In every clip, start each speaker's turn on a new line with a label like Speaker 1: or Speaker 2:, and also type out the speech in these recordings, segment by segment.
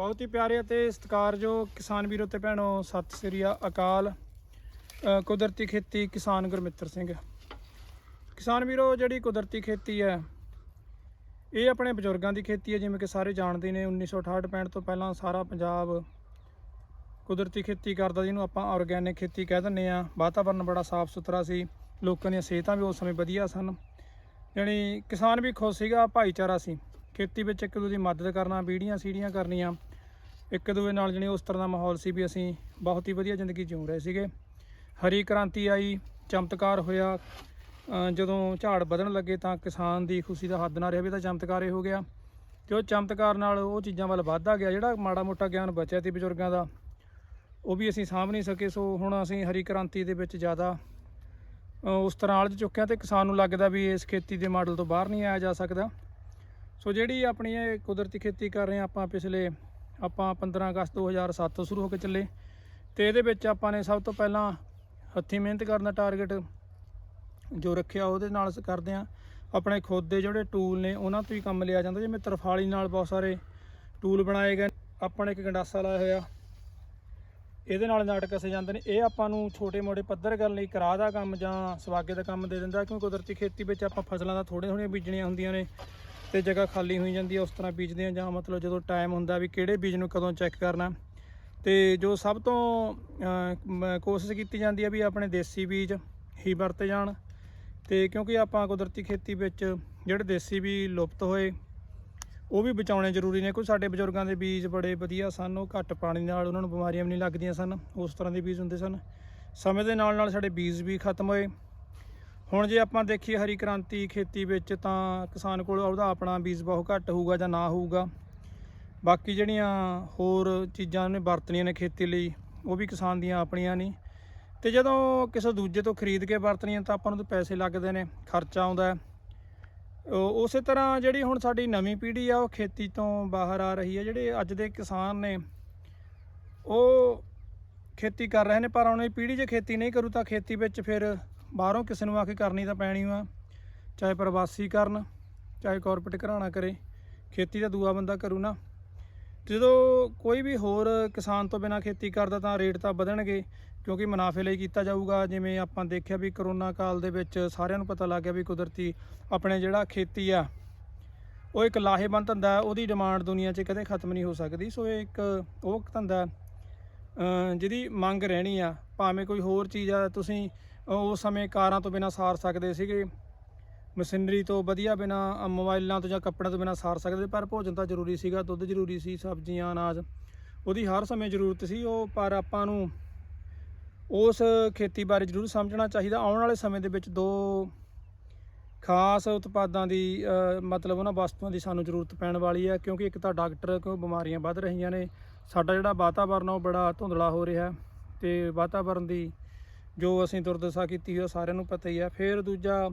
Speaker 1: ਬਹੁਤ ਹੀ ਪਿਆਰੇ ਅਤੇ ਸਤਿਕਾਰਯੋਗ ਕਿਸਾਨ ਵੀਰੋ ਤੇ ਭੈਣੋ, ਸਤਿ ਸ੍ਰੀ ਅਕਾਲ। ਕੁਦਰਤੀ ਖੇਤੀ ਕਿਸਾਨ ਗੁਰਮਿੱਤਰ ਸਿੰਘ। ਕਿਸਾਨ ਵੀਰੋ, ਜਿਹੜੀ ਕੁਦਰਤੀ ਖੇਤੀ ਹੈ, ਇਹ ਆਪਣੇ ਬਜ਼ੁਰਗਾਂ ਦੀ ਖੇਤੀ ਹੈ, ਜਿਵੇਂ ਕਿ ਸਾਰੇ ਜਾਣਦੇ ਨੇ 1968 65 ਤੋਂ ਪਹਿਲਾਂ ਸਾਰਾ ਪੰਜਾਬ ਕੁਦਰਤੀ ਖੇਤੀ ਕਰਦਾ ਜਿਹਨੂੰ ਆਪਾਂ ਆਰਗੈਨਿਕ ਖੇਤੀ ਕਹਿ ਦਿੰਦੇ ਆ ਵਾਤਾਵਰਨ ਬੜਾ ਸਾਫ਼ ਸੁਥਰਾ ਸੀ, ਲੋਕਾਂ ਦੀਆਂ ਸਿਹਤਾਂ ਵੀ ਉਸ ਸਮੇਂ ਵਧੀਆ ਸਨ। ਯਾਨੀ ਕਿਸਾਨ ਵੀ ਖੁਸ਼ ਸੀਗਾ, ਭਾਈਚਾਰਾ ਸੀ। ਖੇਤੀ ਵਿੱਚ ਇੱਕ ਦੂਜੇ ਦੀ ਮਦਦ ਕਰਨਾ ਬੀੜੀਆਂ ਸੀੜੀਆਂ ਕਰਨੀਆਂ ਇੱਕ ਦੂਜੇ ਨਾਲ ਜਣੀ ਉਸ ਤਰ੍ਹਾਂ ਦਾ ਮਾਹੌਲ ਸੀ ਵੀ ਅਸੀਂ ਬਹੁਤ ਹੀ ਵਧੀਆ ਜ਼ਿੰਦਗੀ ਜਿਉ ਰਹੇ ਸੀਗੇ। ਹਰੀ ਕ੍ਰਾਂਤੀ ਆਈ, ਚਮਤਕਾਰ ਹੋਇਆ। ਜਦੋਂ ਝਾੜ ਵਧਣ ਲੱਗੇ ਤਾਂ ਕਿਸਾਨ ਦੀ ਖੁਸ਼ੀ ਦਾ ਹੱਦ ਨਾ ਰਿਹਾ ਵੀ ਤਾਂ ਚਮਤਕਾਰ ਇਹ ਹੋ ਗਿਆ। ਤੇ ਉਹ ਚਮਤਕਾਰ ਨਾਲ ਉਹ ਚੀਜ਼ਾਂ ਵੱਲ ਵੱਧਦਾ ਗਿਆ। ਜਿਹੜਾ ਮਾੜਾ ਮੋਟਾ ਗਿਆਨ ਬਚਿਆ ਸੀ ਬਜ਼ੁਰਗਾਂ ਦਾ, ਉਹ ਵੀ ਅਸੀਂ ਸਾਂਭ ਨਹੀਂ ਸਕੇ। ਸੋ ਹੁਣ ਅਸੀਂ ਹਰੀ ਕ੍ਰਾਂਤੀ ਦੇ ਵਿੱਚ ਜ਼ਿਆਦਾ ਉਸ ਤਰ੍ਹਾਂ ਅਲਝ ਚੁੱਕਿਆ ਹਾਂ ਤੇ ਕਿਸਾਨ ਨੂੰ ਲੱਗਦਾ ਵੀ ਇਸ ਖੇਤੀ ਦੇ ਮਾਡਲ ਤੋਂ ਬਾਹਰ ਨਹੀਂ ਆਇਆ ਜਾ ਸਕਦਾ। ਸੋ ਜਿਹੜੀ ਆਪਣੀ ਇਹ ਕੁਦਰਤੀ ਖੇਤੀ ਕਰ ਰਹੇ ਹਾਂ ਆਪਾਂ ਪਿਛਲੇ ਆਪਾਂ 15 ਅਗਸਤ 2007 ਤੋਂ ਸ਼ੁਰੂ ਹੋ ਕੇ ਚੱਲੇ। ਤੇ ਇਹਦੇ ਵਿੱਚ ਆਪਾਂ ਨੇ ਸਭ ਤੋਂ ਪਹਿਲਾਂ ਹੱਥੀਂ ਮਿਹਨਤ ਕਰਨ ਦਾ ਟਾਰਗੇਟ ਜੋ ਰੱਖਿਆ, ਉਹਦੇ ਨਾਲ ਅਸੀਂ ਕਰਦੇ ਹਾਂ। ਆਪਣੇ ਖੁਦ ਦੇ ਜਿਹੜੇ ਟੂਲ ਨੇ, ਉਹਨਾਂ ਤੋਂ ਹੀ ਕੰਮ ਲਿਆ ਜਾਂਦਾ। ਜਿਵੇਂ ਤਰਫਾਲੀ ਨਾਲ ਬਹੁਤ ਸਾਰੇ ਟੂਲ ਬਣਾਏ ਗਏ ਆਪਾਂ ਨੇ ਇੱਕ ਗੰਡਾਸਾ ਲਾਇਆ ਹੋਇਆ। ਇਹਦੇ ਨਾਲ ਨਾਟਕ ਕਸੇ ਜਾਂਦੇ ਨੇ। ਇਹ ਆਪਾਂ ਨੂੰ ਛੋਟੇ ਮੋਟੇ ਪੱਧਰ ਕਰਨ ਲਈ ਕਰਾ ਦਾ ਕੰਮ ਜਾਂ ਸਵਾਗੇ ਦਾ ਕੰਮ ਦੇ ਦਿੰਦਾ। ਕਿਉਂਕਿ ਕੁਦਰਤੀ ਖੇਤੀ ਵਿੱਚ ਆਪਾਂ ਫਸਲਾਂ ਦਾ ਥੋੜ੍ਹੀਆਂ ਥੋੜ੍ਹੀਆਂ ਬੀਜਣੀਆਂ ਹੁੰਦੀਆਂ ਨੇ। ਤੇ ਜਗ੍ਹਾ ਖਾਲੀ ਹੋਈ ਜਾਂਦੀ ਹੈ, ਉਸ ਤਰ੍ਹਾਂ ਬੀਜਦੇ ਆ ਜਾਂ ਮਤਲਬ ਜਦੋਂ ਟਾਈਮ ਹੁੰਦਾ ਵੀ ਕਿਹੜੇ ਬੀਜ ਨੂੰ ਕਦੋਂ ਚੈੱਕ ਕਰਨਾ। ਤੇ ਜੋ ਸਭ ਤੋਂ ਕੋਸ਼ਿਸ਼ ਕੀਤੀ ਜਾਂਦੀ ਹੈ ਵੀ ਆਪਣੇ ਦੇਸੀ ਬੀਜ ਹੀ ਵਰਤੇ ਜਾਣ। ਤੇ ਕਿਉਂਕਿ ਆਪਾਂ ਕੁਦਰਤੀ ਖੇਤੀ ਵਿੱਚ ਜਿਹੜੇ ਦੇਸੀ ਵੀ ਲੁਪਤ ਹੋਏ, ਉਹ ਵੀ ਬਚਾਉਣੇ ਜ਼ਰੂਰੀ ਨੇ। ਕੋਈ ਸਾਡੇ ਬਜ਼ੁਰਗਾਂ ਦੇ ਬੀਜ ਬੜੇ ਵਧੀਆ ਸਨ, ਉਹ ਘੱਟ ਪਾਣੀ ਨਾਲ ਉਹਨਾਂ ਨੂੰ ਬਿਮਾਰੀਆਂ ਵੀ ਨਹੀਂ ਲੱਗਦੀਆਂ ਸਨ, ਉਸ ਤਰ੍ਹਾਂ ਦੇ ਬੀਜ ਹੁੰਦੇ ਸਨ। ਸਮੇਂ ਦੇ ਨਾਲ ਨਾਲ ਸਾਡੇ ਬੀਜ ਵੀ ਖਤਮ ਹੋਏ। ਹੁਣ ਜੇ ਆਪਾਂ ਦੇਖੀਏ ਹਰੀ ਕ੍ਰਾਂਤੀ ਖੇਤੀ ਵਿੱਚ ਤਾਂ ਕਿਸਾਨ ਕੋਲ ਉਹਦਾ ਆਪਣਾ ਬੀਜ ਬਹੁਤ ਘੱਟ ਹੋਊਗਾ ਜਾਂ ਨਾ ਹੋਊਗਾ। ਬਾਕੀ ਜਿਹੜੀਆਂ ਹੋਰ ਚੀਜ਼ਾਂ ਨੇ ਵਰਤਣੀਆਂ ਨੇ ਖੇਤੀ ਲਈ, ਉਹ ਵੀ ਕਿਸਾਨ ਦੀਆਂ ਆਪਣੀਆਂ ਨਹੀਂ ਤੇ ਜਦੋਂ ਕਿਸੇ ਦੂਜੇ ਤੋਂ ਖਰੀਦ ਕੇ ਵਰਤਣੀਆਂ ਤਾਂ ਆਪਾਂ ਨੂੰ ਤਾਂ ਪੈਸੇ ਲੱਗਦੇ ਨੇ, ਖਰਚਾ ਆਉਂਦਾ ਉਸੇ ਤਰ੍ਹਾਂ ਜਿਹੜੀ ਹੁਣ ਸਾਡੀ ਨਵੀਂ ਪੀੜ੍ਹੀ ਆ, ਉਹ ਖੇਤੀ ਤੋਂ ਬਾਹਰ ਆ ਰਹੀ ਹੈ ਜਿਹੜੇ ਅੱਜ ਦੇ ਕਿਸਾਨ ਨੇ, ਉਹ ਖੇਤੀ ਕਰ ਰਹੇ ਨੇ, ਪਰ ਆਉਣ ਵਾਲੀ ਪੀੜ੍ਹੀ ਜੇ ਖੇਤੀ ਨਹੀਂ ਕਰੂ ਤਾਂ ਖੇਤੀ ਵਿੱਚ ਫਿਰ ਬਾਹਰੋਂ ਕਿਸੇ ਨੂੰ ਆ ਕੇ ਕਰਨੀ ਤਾਂ ਪੈਣੀ ਆ, ਚਾਹੇ ਪ੍ਰਵਾਸੀ ਕਰਨ, ਚਾਹੇ ਕਾਰਪੋਰੇਟ ਘਰਾਣਾ ਕਰੇ, ਖੇਤੀ ਤਾਂ ਦੂਆ ਬੰਦਾ ਕਰੂ ਨਾ। ਜਦੋਂ ਕੋਈ ਵੀ ਹੋਰ ਕਿਸਾਨ ਤੋਂ ਬਿਨਾ ਖੇਤੀ ਕਰਦਾ ਤਾਂ ਰੇਟ ਤਾਂ ਵਧਣਗੇ, ਕਿਉਂਕਿ ਮੁਨਾਫੇ ਲਈ ਕੀਤਾ ਜਾਊਗਾ। ਜਿਵੇਂ ਆਪਾਂ ਦੇਖਿਆ ਵੀ ਕਰੋਨਾ ਕਾਲ ਦੇ ਵਿੱਚ ਸਾਰਿਆਂ ਨੂੰ ਪਤਾ ਲੱਗ ਗਿਆ ਵੀ ਕੁਦਰਤੀ ਆਪਣੇ ਜਿਹੜਾ ਖੇਤੀ ਆ, ਉਹ ਇੱਕ ਲਾਹੇਵੰਦ ਧੰਦਾ ਉਹਦੀ ਡਿਮਾਂਡ ਦੁਨੀਆ 'ਚ ਕਦੇ ਖਤਮ ਨਹੀਂ ਹੋ ਸਕਦੀ। ਸੋ ਇਹ ਇੱਕ ਉਹ ਧੰਦਾ ਜਿਹਦੀ ਮੰਗ ਰਹਿਣੀ ਆ, ਭਾਵੇਂ ਕੋਈ ਹੋਰ ਚੀਜ਼ ਆ, ਤੁਸੀਂ ਉਸ ਸਮੇਂ ਕਾਰਾਂ ਤੋਂ ਬਿਨਾ ਸਾਰ ਸਕਦੇ ਸੀਗੇ, ਮਸ਼ੀਨਰੀ ਤੋਂ ਵਧੀਆ ਬਿਨਾ ਮੋਬਾਈਲਾਂ ਤੋਂ ਜਾਂ ਕੱਪੜਿਆਂ ਤੋਂ ਬਿਨਾ ਸਾਰ ਸਕਦੇ, ਪਰ ਭੋਜਨ ਤਾਂ ਜ਼ਰੂਰੀ ਸੀਗਾ, ਦੁੱਧ ਜ਼ਰੂਰੀ ਸੀ, ਸਬਜ਼ੀਆਂ, ਅਨਾਜ। ਉਹਦੀ ਹਰ ਸਮੇਂ ਜ਼ਰੂਰਤ ਸੀ ਉਹ, ਪਰ ਆਪਾਂ ਨੂੰ ਉਸ ਖੇਤੀ ਬਾਰੇ ਜ਼ਰੂਰ ਸਮਝਣਾ ਚਾਹੀਦਾ। ਆਉਣ ਵਾਲੇ ਸਮੇਂ ਦੇ ਵਿੱਚ ਦੋ ਖਾਸ ਉਤਪਾਦਾਂ ਦੀ ਮਤਲਬ ਉਹਨਾਂ ਵਸਤੂਆਂ ਦੀ ਸਾਨੂੰ ਜ਼ਰੂਰਤ ਪੈਣ ਵਾਲੀ ਹੈ, ਕਿਉਂਕਿ ਇੱਕ ਤਾਂ ਡਾਕਟਰ, ਕਿਉਂ ਬਿਮਾਰੀਆਂ ਵੱਧ ਰਹੀਆਂ ਨੇ। ਸਾਡਾ ਜਿਹੜਾ ਵਾਤਾਵਰਨ ਆ, ਉਹ ਬੜਾ ਧੁੰਦਲਾ ਹੋ ਰਿਹਾ ਤੇ ਵਾਤਾਵਰਨ ਦੀ ਜੋ ਅਸੀਂ ਦੁਰਦਸ਼ਾ ਕੀਤੀ ਹੋਈ ਉਹ ਸਾਰਿਆਂ ਨੂੰ ਪਤਾ ਹੀ ਆ। ਫਿਰ ਦੂਜਾ,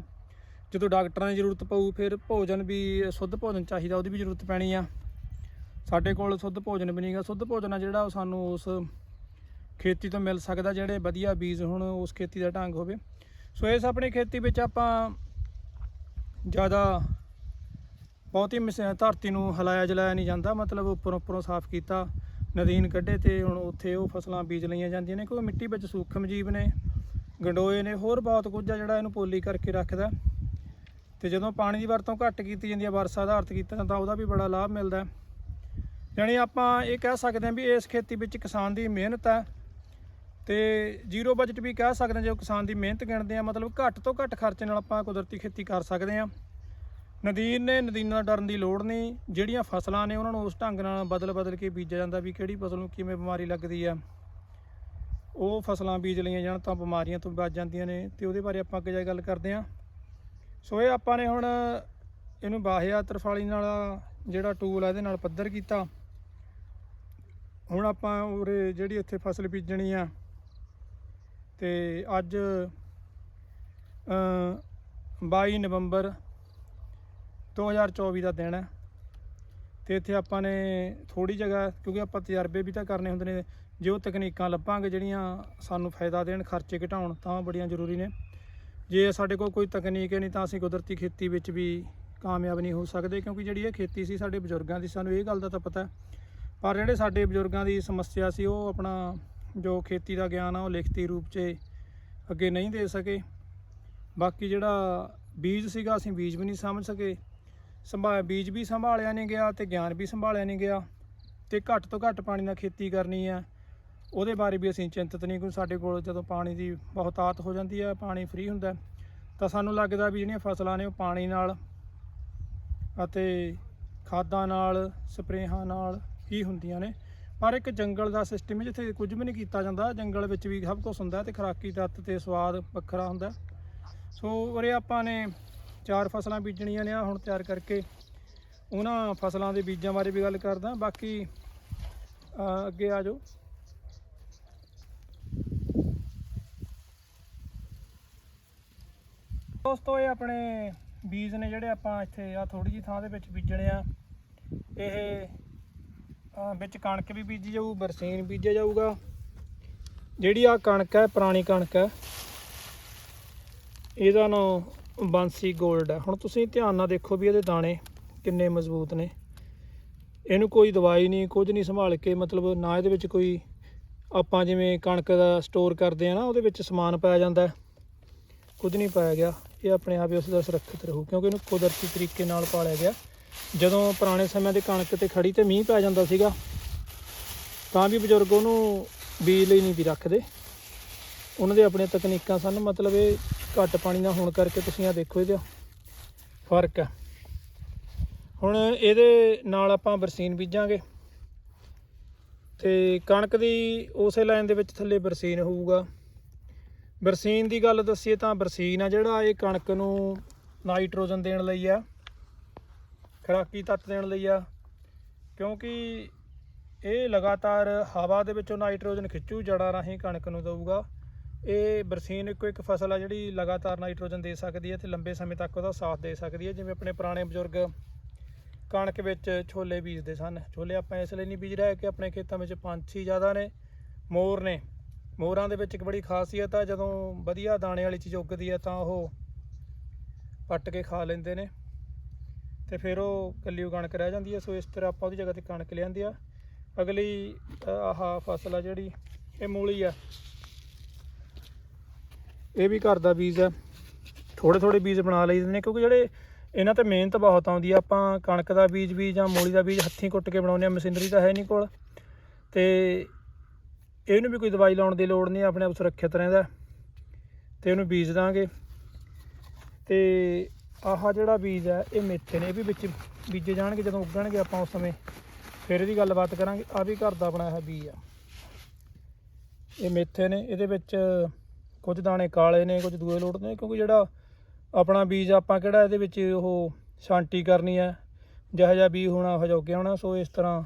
Speaker 1: ਜਦੋਂ ਡਾਕਟਰਾਂ ਦੀ ਜ਼ਰੂਰਤ ਪਊ, ਫਿਰ ਭੋਜਨ ਵੀ, ਸ਼ੁੱਧ ਭੋਜਨ ਚਾਹੀਦਾ, ਉਹਦੀ ਵੀ ਜ਼ਰੂਰਤ ਪੈਣੀ ਆ। ਸਾਡੇ ਕੋਲ ਸ਼ੁੱਧ ਭੋਜਨ ਵੀ ਨਹੀਂਗਾ ਸ਼ੁੱਧ ਭੋਜਨ ਆ ਜਿਹੜਾ ਉਹ ਸਾਨੂੰ ਉਸ ਖੇਤੀ ਤੋਂ ਮਿਲ ਸਕਦਾ, ਜਿਹੜੇ ਵਧੀਆ ਬੀਜ ਹੁਣ, ਉਸ ਖੇਤੀ ਦਾ ਢੰਗ ਹੋਵੇ। ਸੋ ਇਸ ਆਪਣੀ ਖੇਤੀ ਵਿੱਚ ਆਪਾਂ ਜ਼ਿਆਦਾ ਬਹੁਤੀ ਮਿਸ, ਧਰਤੀ ਨੂੰ ਹਲਾਇਆ ਜਲਾਇਆ ਨਹੀਂ ਜਾਂਦਾ। ਮਤਲਬ ਉੱਪਰੋਂ ਉੱਪਰੋਂ ਸਾਫ਼ ਕੀਤਾ, ਨਦੀਨ ਕੱਢੇ ਤੇ ਹੁਣ ਉੱਥੇ ਉਹ ਫਸਲਾਂ ਬੀਜ ਲਈਆਂ ਜਾਂਦੀਆਂ ਨੇ। ਕਿਉਂਕਿ ਮਿੱਟੀ ਵਿੱਚ ਸੂਖਮ ਜੀਵ ਨੇ। ਗੰਡੋਏ ਨੇ ਹੋਰ ਬਹੁਤ ਕੁਝ ਆ ਜਿਹੜਾ ਇਹਨੂੰ ਪੋਲੀ ਕਰਕੇ ਰੱਖਦਾ। ਤੇ ਜਦੋਂ ਪਾਣੀ ਦੀ ਵਰਤੋਂ ਘੱਟ ਕੀਤੀ ਜਾਂਦੀ ਹੈ ਵਰਸਾ ਆਧਾਰਿਤ ਕੀਤਾ ਜਾਂਦਾ, ਉਹਦਾ ਵੀ ਬੜਾ ਲਾਭ ਮਿਲਦਾ। ਹੈ ਯਾਨੀ ਆਪਾਂ ਇਹ ਕਹਿ ਸਕਦੇ ਹਾਂ ਵੀ ਇਸ ਖੇਤੀ ਵਿੱਚ ਕਿਸਾਨ ਦੀ ਮਿਹਨਤ ਹੈ ਤੇ ਜ਼ੀਰੋ ਬਜਟ ਵੀ ਕਹਿ ਸਕਦੇ ਹਾਂ ਜੇ ਕਿਸਾਨ ਦੀ ਮਿਹਨਤ ਗਿਣਦੇ ਆ, ਮਤਲਬ ਘੱਟ ਤੋਂ ਘੱਟ ਖਰਚੇ ਨਾਲ ਆਪਾਂ ਕੁਦਰਤੀ ਖੇਤੀ ਕਰ ਸਕਦੇ ਹਾਂ ਨਦੀਨ ਨੇ ਨਦੀਨਾਂ ਡਰਨ ਦੀ ਲੋੜ ਨਹੀਂ, ਜਿਹੜੀਆਂ ਫਸਲਾਂ ਨੇ ਉਹਨਾਂ ਨੂੰ ਉਸ ਢੰਗ ਨਾਲ ਬਦਲ ਬਦਲ ਕੇ ਬੀਜਿਆ ਜਾਂਦਾ ਵੀ ਕਿਹੜੀ ਫਸਲ ਨੂੰ ਕਿਵੇਂ ਬਿਮਾਰੀ ਲੱਗਦੀ ਆ। ਉਹ ਫਸਲਾਂ ਬੀਜ ਲਈਆਂ ਜਾਣ ਤਾਂ ਬਿਮਾਰੀਆਂ ਤੋਂ ਬਚ ਜਾਂਦੀਆਂ ਨੇ ਤੇ ਉਹਦੇ ਬਾਰੇ ਆਪਾਂ ਅੱਗੇ ਜਾ ਗੱਲ ਕਰਦੇ ਹਾਂ। ਸੋ ਇਹ ਆਪਾਂ ਨੇ ਹੁਣ ਇਹਨੂੰ ਬਾਹਿਆ ਤਰਫਾਲੀ ਨਾਲ ਜਿਹੜਾ ਟੂਲ ਆ, ਇਹਦੇ ਨਾਲ ਪੱਧਰ ਕੀਤਾ। ਹੁਣ ਆਪਾਂ ਉਰੇ ਜਿਹੜੀ ਇੱਥੇ ਫਸਲ ਬੀਜਣੀ ਆ, ਤੇ ਅੱਜ ਅ 22 ਨਵੰਬਰ 2024 ਦਾ ਦਿਨ ਹੈ। ਤੇ ਇੱਥੇ ਆਪਾਂ ਨੇ ਥੋੜੀ ਜਗ੍ਹਾ, ਕਿਉਂਕਿ ਆਪਾਂ ਤਜਰਬੇ ਵੀ ਤਾਂ ਕਰਨੇ ਹੁੰਦੇ ਨੇ ਜੇ ਉਹ ਤਕਨੀਕਾਂ ਲੱਭਾਂਗੇ ਜਿਹੜੀਆਂ ਸਾਨੂੰ ਫਾਇਦਾ ਦੇਣ, ਖਰਚੇ ਘਟਾਉਣ, ਤਾਂ ਬੜੀਆਂ ਜ਼ਰੂਰੀ ਨੇ। ਜੇ ਸਾਡੇ ਕੋਲ ਕੋਈ ਤਕਨੀਕ ਹੀ ਨਹੀਂ, ਤਾਂ ਅਸੀਂ ਕੁਦਰਤੀ ਖੇਤੀ ਵਿੱਚ ਵੀ ਕਾਮਯਾਬ ਨਹੀਂ ਹੋ ਸਕਦੇ, ਕਿਉਂਕਿ ਜਿਹੜੀ ਇਹ ਖੇਤੀ ਸੀ ਸਾਡੇ ਬਜ਼ੁਰਗਾਂ ਦੀ, ਸਾਨੂੰ ਇਹ ਗੱਲ ਦਾ ਤਾਂ ਪਤਾ ਹੈ। ਪਰ ਜਿਹੜੇ ਸਾਡੇ ਬਜ਼ੁਰਗਾਂ ਦੀ ਸਮੱਸਿਆ ਸੀ, ਉਹ ਆਪਣਾ ਜੋ ਖੇਤੀ ਦਾ ਗਿਆਨ ਆ, ਉਹ ਲਿਖਤੀ ਰੂਪ 'ਚ ਅੱਗੇ ਨਹੀਂ ਦੇ ਸਕੇ। ਬਾਕੀ ਜਿਹੜਾ ਬੀਜ ਸੀਗਾ, ਅਸੀਂ ਬੀਜ ਵੀ ਨਹੀਂ ਸਮਝ ਸਕੇ। ਸੰਭਾਲ ਬੀਜ ਵੀ ਸੰਭਾਲਿਆ ਨਹੀਂ ਗਿਆ ਤੇ ਗਿਆਨ ਵੀ ਸੰਭਾਲਿਆ ਨਹੀਂ ਗਿਆ ਤੇ ਘੱਟ ਤੋਂ ਘੱਟ ਪਾਣੀ ਨਾਲ ਖੇਤੀ ਕਰਨੀ ਆ। ਉਹਦੇ ਬਾਰੇ ਵੀ ਅਸੀਂ ਚਿੰਤਤ ਨਹੀਂ ਕਿਉਂਕਿ ਸਾਡੇ ਕੋਲ ਜਦੋਂ ਪਾਣੀ ਦੀ ਬਹੁਤਾਤ ਹੋ ਜਾਂਦੀ ਹੈ, ਪਾਣੀ ਫ੍ਰੀ ਹੁੰਦਾ ਤਾਂ ਸਾਨੂੰ ਲੱਗਦਾ ਵੀ ਜਿਹੜੀਆਂ ਫਸਲਾਂ ਨੇ ਉਹ ਪਾਣੀ ਨਾਲ ਅਤੇ ਖਾਦਾਂ ਨਾਲ, ਸਪਰੇਹਾਂ ਨਾਲ ਹੀ ਹੁੰਦੀਆਂ ਨੇ। ਪਰ ਇੱਕ ਜੰਗਲ ਦਾ ਸਿਸਟਮ ਹੈ, ਜਿੱਥੇ ਕੁਝ ਵੀ ਨਹੀਂ ਕੀਤਾ ਜਾਂਦਾ, ਜੰਗਲ ਵਿੱਚ ਵੀ ਸਭ ਕੁਝ ਹੁੰਦਾ ਤੇ ਖੁਰਾਕੀ ਤੱਤ ਤੇ ਸਵਾਦ ਵੱਖਰਾ ਹੁੰਦਾ ਸੋ ਉਰੇ ਆਪਾਂ ਨੇ ਚਾਰ ਫਸਲਾਂ ਬੀਜਣੀਆਂ ਨੇ, ਆਹ ਹੁਣ ਤਿਆਰ ਕਰਕੇ ਉਹਨਾਂ ਫਸਲਾਂ ਦੇ ਬੀਜਾਂ ਬਾਰੇ ਵੀ ਗੱਲ ਕਰਦਾ। ਬਾਕੀ ਅੱਗੇ ਆ ਜਾਓ। ਦੋਸਤੋ, ਇਹ ਆਪਣੇ ਬੀਜ ਨੇ ਜਿਹੜੇ ਆਪਾਂ ਇੱਥੇ ਆ ਥੋੜੀ ਜੀ ਥਾਂ ਦੇ ਵਿੱਚ ਬੀਜਣੇ ਆ। ਇਹ ਵਿੱਚ ਕਣਕ ਵੀ ਬੀਜੀ ਜਾਊ, ਬਰਸੀਨ ਬੀਜਿਆ ਜਾਊਗਾ। ਜਿਹੜੀ ਆ ਕਣਕ ਹੈ, ਪੁਰਾਣੀ ਕਣਕ ਹੈ, ਇਹਦਾ ਨਾਮ ਬਾਂਸੀ 골ਡ ਹੈ। ਹੁਣ ਤੁਸੀਂ ਧਿਆਨ ਨਾਲ ਦੇਖੋ ਵੀ ਇਹਦੇ ਦਾਣੇ ਕਿੰਨੇ ਮਜ਼ਬੂਤ ਨੇ। ਇਹਨੂੰ ਕੋਈ ਦਵਾਈ ਨਹੀਂ, ਕੁਝ ਨਹੀਂ ਸੰਭਾਲ ਕੇ, ਮਤਲਬ ਨਾ ਇਹਦੇ ਵਿੱਚ ਕੋਈ ਆਪਾਂ ਜਿਵੇਂ ਕਣਕ ਦਾ ਸਟੋਰ ਕਰਦੇ ਆ ਨਾ, ਉਹਦੇ ਵਿੱਚ ਸਮਾਨ ਪਾਇਆ ਜਾਂਦਾ ਕੁਝ ਨਹੀਂ ਪਾਇਆ ਗਿਆ। ਇਹ ਆਪਣੇ ਆਪ ਹੀ ਉਸ ਦਾ ਸੁਰੱਖਿਅਤ ਰਹੂ, ਕਿਉਂਕਿ ਇਹਨੂੰ ਕੁਦਰਤੀ ਤਰੀਕੇ ਨਾਲ ਪਾਲਿਆ ਗਿਆ। ਜਦੋਂ ਪੁਰਾਣੇ ਸਮਿਆਂ ਦੇ ਕਣਕ ਤੇ ਖੜੀ ਤੇ ਮੀਂਹ ਪੈ ਜਾਂਦਾ ਸੀਗਾ, ਤਾਂ ਵੀ ਬਜ਼ੁਰਗ ਉਹਨੂੰ ਬੀਜ ਲਈ ਨਹੀਂ ਵੀ ਰੱਖਦੇ। ਉਹਨਾਂ ਦੇ ਆਪਣੇ ਤਕਨੀਕਾਂ ਸਨ, ਮਤਲਬ ਇਹ ਘੱਟ ਪਾਣੀ ਨਾਲ ਹੋਣ ਕਰਕੇ ਤੁਸੀਂ ਆ ਦੇਖੋ ਇਹਦਾ ਫ਼ਰਕ ਹੈ ਹੁਣ ਇਹਦੇ ਨਾਲ ਆਪਾਂ ਬਰਸੀਨ ਬੀਜਾਂਗੇ। ਤੇ ਕਣਕ ਦੀ ਉਸੇ ਲਾਈਨ ਦੇ ਵਿੱਚ ਥੱਲੇ ਬਰਸੀਨ ਹੋਊਗਾ। ਬਰਸੀਨ ਦੀ ਗੱਲ ਦੱਸੀਏ ਤਾਂ ਬਰਸੀਨ ਆ ਜਿਹੜਾ ਇਹ ਕਣਕ ਨੂੰ ਨਾਈਟ੍ਰੋਜਨ ਦੇਣ ਲਈ ਆ, ਖੁਰਾਕੀ ਤੱਤ ਦੇਣ ਲਈ ਆ, ਕਿਉਂਕਿ ਇਹ ਲਗਾਤਾਰ ਹਵਾ ਦੇ ਵਿੱਚੋਂ ਨਾਈਟ੍ਰੋਜਨ ਖਿੱਚੂ, ਜੜਾਂ ਰਾਹੀਂ ਕਣਕ ਨੂੰ ਦਊਗਾ। ਇਹ ਬਰਸੀਨ ਇੱਕੋ ਇੱਕ ਫਸਲ ਆ ਜਿਹੜੀ ਲਗਾਤਾਰ ਨਾਈਟ੍ਰੋਜਨ ਦੇ ਸਕਦੀ ਹੈ ਤੇ ਲੰਬੇ ਸਮੇਂ ਤੱਕ ਉਹਦਾ ਸਾਥ ਦੇ ਸਕਦੀ ਹੈ ਜਿਵੇਂ ਆਪਣੇ ਪੁਰਾਣੇ ਬਜ਼ੁਰਗ ਕਣਕ ਵਿੱਚ ਛੋਲੇ ਬੀਜਦੇ ਸਨ। ਛੋਲੇ ਆਪਾਂ ਇਸ ਲਈ ਨਹੀਂ ਬੀਜ ਰਹੇ ਕਿ ਆਪਣੇ ਖੇਤਾਂ ਵਿੱਚ ਪੰਛੀ ਜ਼ਿਆਦਾ ਨੇ, ਮੋਰ ਨੇ। ਮੋਰਾਂ ਦੇ ਵਿੱਚ ਇੱਕ ਬੜੀ ਖਾਸੀਅਤ ਆ, ਜਦੋਂ ਵਧੀਆ ਦਾਣੇ ਵਾਲੀ ਚੀਜ਼ ਉੱਗਦੀ ਹੈ ਤਾਂ ਉਹ ਪੱਟ ਕੇ ਖਾ ਲੈਂਦੇ ਨੇ ਤੇ ਫਿਰ ਉਹ ਕੱਲੀ ਕਣਕ ਰਹਿ ਜਾਂਦੀ ਹੈ ਸੋ ਇਸ ਤਰ੍ਹਾਂ ਆਪਾਂ ਉਹਦੀ ਜਗ੍ਹਾ ਤੇ ਕਣਕ ਲਿਆਂਦੇ ਆ। ਅਗਲੀ ਆਹ ਫਸਲ ਆ ਜਿਹੜੀ, ਇਹ ਮੂਲੀ ਆ। ਇਹ ਵੀ ਘਰ ਦਾ ਬੀਜ ਆ। ਥੋੜੇ ਥੋੜੇ ਬੀਜ ਬਣਾ ਲਈਦੇ ਨੇ, ਕਿਉਂਕਿ ਜਿਹੜੇ ਇਹਨਾਂ ਤੇ ਮਿਹਨਤ ਬਹੁਤ ਆਉਂਦੀ ਆ, ਆਪਾਂ ਕਣਕ ਦਾ ਬੀਜ ਵੀ ਜਾਂ ਮੂਲੀ ਦਾ ਬੀਜ ਹੱਥੀਂ ਕੁੱਟ ਕੇ ਬਣਾਉਂਦੇ ਆ, ਮਸ਼ੀਨਰੀ ਤਾਂ ਹੈ ਨਹੀਂ ਕੋਲ। ਤੇ ਇਹਨੂੰ ਵੀ ਕੋਈ ਦਵਾਈ ਲਾਉਣ ਦੀ ਲੋੜ ਨਹੀਂ, ਆਪਣੇ ਆਪ ਸੁਰੱਖਿਅਤ ਰਹਿੰਦਾ ਤੇ ਇਹਨੂੰ ਬੀਜ ਦਾਂਗੇ। ਤੇ ਆਹ ਜਿਹੜਾ ਬੀਜ ਹੈ, ਇਹ ਮੇਥੇ ਨੇ, ਇਹ ਵੀ ਵਿੱਚ ਬੀਜੇ ਜਾਣਗੇ, ਜਦੋਂ ਉੱਗਣਗੇ ਆਪਾਂ ਉਸ ਸਮੇਂ ਫਿਰ ਇਹਦੀ ਗੱਲਬਾਤ ਕਰਾਂਗੇ। ਆ ਵੀ ਘਰ ਦਾ ਬਣਾਇਆ ਬੀਜ ਆ। ਇਹ ਮੇਥੇ ਨੇ, ਇਹਦੇ ਵਿੱਚ ਕੁਝ ਦਾਣੇ ਕਾਲੇ ਨੇ, ਕੁਝ ਦੂਏ ਲੋਟ ਨੇ, ਕਿਉਂਕਿ ਜਿਹੜਾ ਆਪਣਾ ਬੀਜ ਆਪਾਂ ਕਿਹੜਾ ਇਹਦੇ ਵਿੱਚ ਉਹ ਛਾਂਟੀ ਕਰਨੀ ਹੈ, ਜਿਹੋ ਜਿਹਾ ਬੀਜ ਹੋਣਾ, ਉਹ ਜੋਗੇ ਹੋਣਾ, ਸੋ ਇਸ ਤਰ੍ਹਾਂ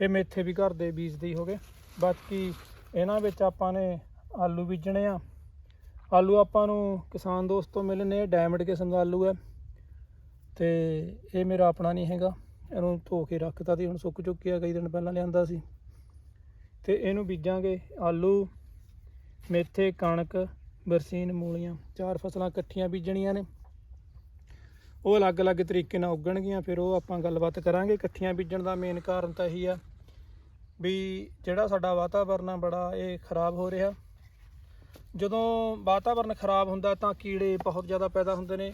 Speaker 1: ਇਹ ਮੇਥੇ ਵੀ ਘਰ ਦੇ ਬੀਜ ਦੇ ਹੀ ਹੋ ਗਏ ਬਾਕੀ ਇਹਨਾਂ ਵਿੱਚ ਆਪਾਂ ਨੇ ਆਲੂ ਬੀਜਣੇ ਆ। ਆਲੂ ਆਪਾਂ ਨੂੰ ਕਿਸਾਨ ਦੋਸਤ ਦੋਸਤੋਂ ਮਿਲਨੇ ਡਾਇਮੰਡ ਕਿਸਮ ਦਾ ਆਲੂ ਹੈ ਤੇ ਇਹ ਮੇਰਾ ਆਪਣਾ ਨਹੀਂ ਹੈਗਾ। ਇਹਨੂੰ ਧੋ ਕੇ ਰੱਖਤਾ ਤੇ ਹੁਣ ਸੁੱਕ ਚੁੱਕਿਆ, ਕਈ ਦਿਨ ਪਹਿਲਾਂ ਲਿਆਂਦਾ ਸੀ। ਤੇ ਇਹਨੂੰ ਬੀਜਾਂਗੇ ਆਲੂ, ਮੇਥੇ, ਕਣਕ, ਬਰਸੀਨ, ਮੂਲੀਆਂ। ਚਾਰ ਫਸਲਾਂ ਇਕੱਠੀਆਂ ਬੀਜਣੀਆਂ ਨੇ। ਉਹ ਅਲੱਗ-ਅਲੱਗ ਤਰੀਕੇ ਨਾਲ ਉੱਗਣਗੀਆਂ, ਫਿਰ ਉਹ ਆਪਾਂ ਗੱਲਬਾਤ ਕਰਾਂਗੇ। ਇਕੱਠੀਆਂ ਬੀਜਣ ਦਾ ਮੇਨ ਕਾਰਨ ਤਾਂ ਇਹੀ ਆ ਵੀ ਜਿਹੜਾ ਸਾਡਾ ਵਾਤਾਵਰਨ ਆ ਬੜਾ ਇਹ ਖਰਾਬ ਹੋ ਰਿਹਾ। ਜਦੋਂ ਵਾਤਾਵਰਨ ਖਰਾਬ ਹੁੰਦਾ ਤਾਂ ਕੀੜੇ ਬਹੁਤ ਜ਼ਿਆਦਾ ਪੈਦਾ ਹੁੰਦੇ ਨੇ।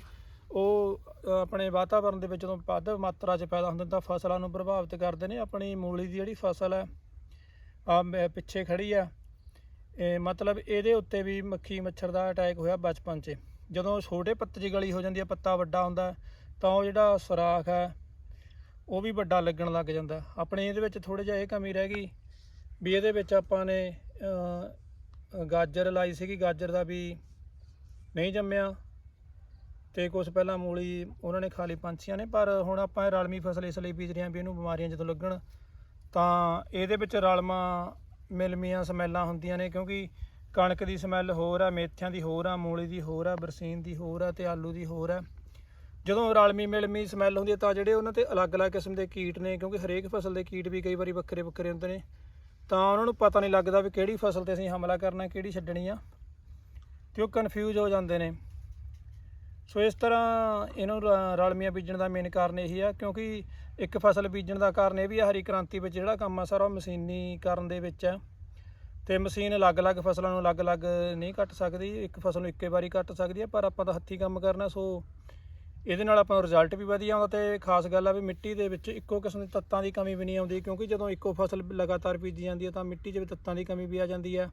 Speaker 1: ਉਹ ਆਪਣੇ ਵਾਤਾਵਰਨ ਦੇ ਵਿੱਚ ਜਦੋਂ ਵੱਧ ਮਾਤਰਾ 'ਚ ਪੈਦਾ ਹੁੰਦੇ ਨੇ ਤਾਂ ਫਸਲਾਂ ਨੂੰ ਪ੍ਰਭਾਵਿਤ ਕਰਦੇ ਨੇ। ਆਪਣੀ ਮੂਲੀ ਦੀ ਜਿਹੜੀ ਫਸਲ ਹੈ ਆ ਪਿੱਛੇ ਖੜੀ ਆ। ਇਹ ਮਤਲਬ ਇਹਦੇ ਉੱਤੇ ਵੀ ਮੱਖੀ ਮੱਛਰ ਦਾ ਅਟੈਕ ਹੋਇਆ ਬਚਪਨ 'ਚ। ਜਦੋਂ ਛੋਟੇ ਪੱਤੇ 'ਚ ਗਲੀ ਹੋ ਜਾਂਦੀ ਹੈ ਪੱਤਾ ਵੱਡਾ ਹੁੰਦਾ, ਤਾਂ ਉਹ ਜਿਹੜਾ ਸੁਰਾਖ ਹੈ ਉਹ ਵੀ ਵੱਡਾ ਲੱਗਣ ਲੱਗ ਜਾਂਦਾ। ਆਪਣੇ ਇਹਦੇ ਵਿੱਚ ਥੋੜੀ ਜਿਹਾ ਇਹ ਕਮੀ ਰਹਿ ਗਈ ਵੀ ਇਹਦੇ ਵਿੱਚ ਆਪਾਂ ਨੇ ਗਾਜਰ ਲਾਈ ਸੀਗੀ, ਗਾਜਰ ਦਾ ਵੀ ਨਹੀਂ ਜੰਮਿਆ। ਤੇ ਕੁਝ ਪਹਿਲਾਂ ਮੂਲੀ ਉਹਨਾਂ ਨੇ ਖਾ ਲਈ, ਪੰਛੀਆਂ ਨੇ। ਪਰ ਹੁਣ ਆਪਾਂ ਇਹ ਰਲਮੀ ਫਸਲ ਇਸ ਲਈ ਬੀਜ ਰਹੇ ਹਾਂ ਵੀ ਇਹਨੂੰ ਬਿਮਾਰੀਆਂ ਜਦੋਂ ਲੱਗਣ, ਤਾਂ ਇਹਦੇ ਵਿੱਚ ਰਲਮਾ, ਮਿਲਮੀਆਂ ਸਮੈਲਾਂ ਹੁੰਦੀਆਂ ਨੇ ਕਿਉਂਕਿ ਕਣਕ ਦੀ ਸਮੈਲ ਹੋਰ ਆ, ਮੇਥਿਆਂ ਦੀ ਹੋਰ ਆ, ਮੂਲੀ ਦੀ ਹੋਰ ਆ, ਬਰਸੀਨ ਦੀ ਹੋਰ ਆ ਤੇ ਆਲੂ ਦੀ ਹੋਰ ਆ। ਜਦੋਂ ਰਲਮੀ ਮਿਲਮੀ ਸਮੈਲ ਹੁੰਦੀ ਹੈ ਤਾਂ ਜਿਹੜੇ ਉਹਨਾਂ ਤੇ ਅਲੱਗ-ਅਲੱਗ ਕਿਸਮ ਦੇ ਕੀਟ ਨੇ, ਕਿਉਂਕਿ ਹਰੇਕ ਫਸਲ ਦੇ ਕੀਟ ਵੀ ਕਈ ਵਾਰੀ ਵੱਖਰੇ ਵੱਖਰੇ ਹੁੰਦੇ ਨੇ, ਤਾਂ ਉਹਨਾਂ ਨੂੰ ਪਤਾ ਨਹੀਂ ਲੱਗਦਾ ਵੀ ਕਿਹੜੀ ਫਸਲ ਤੇ ਅਸੀਂ ਹਮਲਾ ਕਰਨਾ, ਕਿਹੜੀ ਛੱਡਣੀ ਆ, ਤੇ ਉਹ ਕਨਫਿਊਜ਼ ਹੋ ਜਾਂਦੇ ਨੇ। ਸੋ ਇਸ ਤਰ੍ਹਾਂ ਇਹਨੂੰ ਰ- ਰਲਮੀਆਂ ਬੀਜਣ ਦਾ ਮੇਨ ਕਾਰਨ ਇਹੀ ਆ, ਕਿਉਂਕਿ ਇੱਕ ਫਸਲ ਬੀਜਣ ਦਾ ਕਾਰਨ ਇਹ ਵੀ ਆ, ਹਰੀ ਕ੍ਰਾਂਤੀ ਵਿੱਚ ਜਿਹੜਾ ਕੰਮ ਆ ਸਾਰਾ ਉਹ ਮਸ਼ੀਨੀਕਰਨ ਦੇ ਵਿੱਚ ਆ, ਤੇ ਮਸ਼ੀਨ ਅਲੱਗ-ਅਲੱਗ ਫਸਲਾਂ ਨੂੰ ਅਲੱਗ-ਅਲੱਗ ਨਹੀਂ ਕੱਟ ਸਕਦੀ, ਇੱਕ ਫਸਲ ਨੂੰ ਇੱਕੇ ਵਾਰੀ ਕੱਟ ਸਕਦੀ ਹੈ ਪਰ ਆਪਾਂ ਤਾਂ ਹੱਥੀਂ ਕੰਮ ਕਰਨਾ, ਸੋ ਇਹਦੇ ਨਾਲ ਆਪਾਂ ਨੂੰ ਰਿਜ਼ਲਟ ਵੀ ਵਧੀਆ ਆਉਂਦਾ ਤੇ ਖਾਸ ਗੱਲ ਆ ਵੀ ਮਿੱਟੀ ਦੇ ਵਿੱਚ ਇੱਕੋ ਕਿਸਮ ਦੇ ਤੱਤਾਂ ਦੀ ਕਮੀ ਵੀ ਨਹੀਂ ਆਉਂਦੀ, ਕਿਉਂਕਿ ਜਦੋਂ ਇੱਕੋ ਫਸਲ ਲਗਾਤਾਰ ਬੀਜੀ ਜਾਂਦੀ ਹੈ ਤਾਂ ਮਿੱਟੀ 'ਚ ਵੀ ਤੱਤਾਂ ਦੀ ਕਮੀ ਵੀ ਆ ਜਾਂਦੀ ਹੈ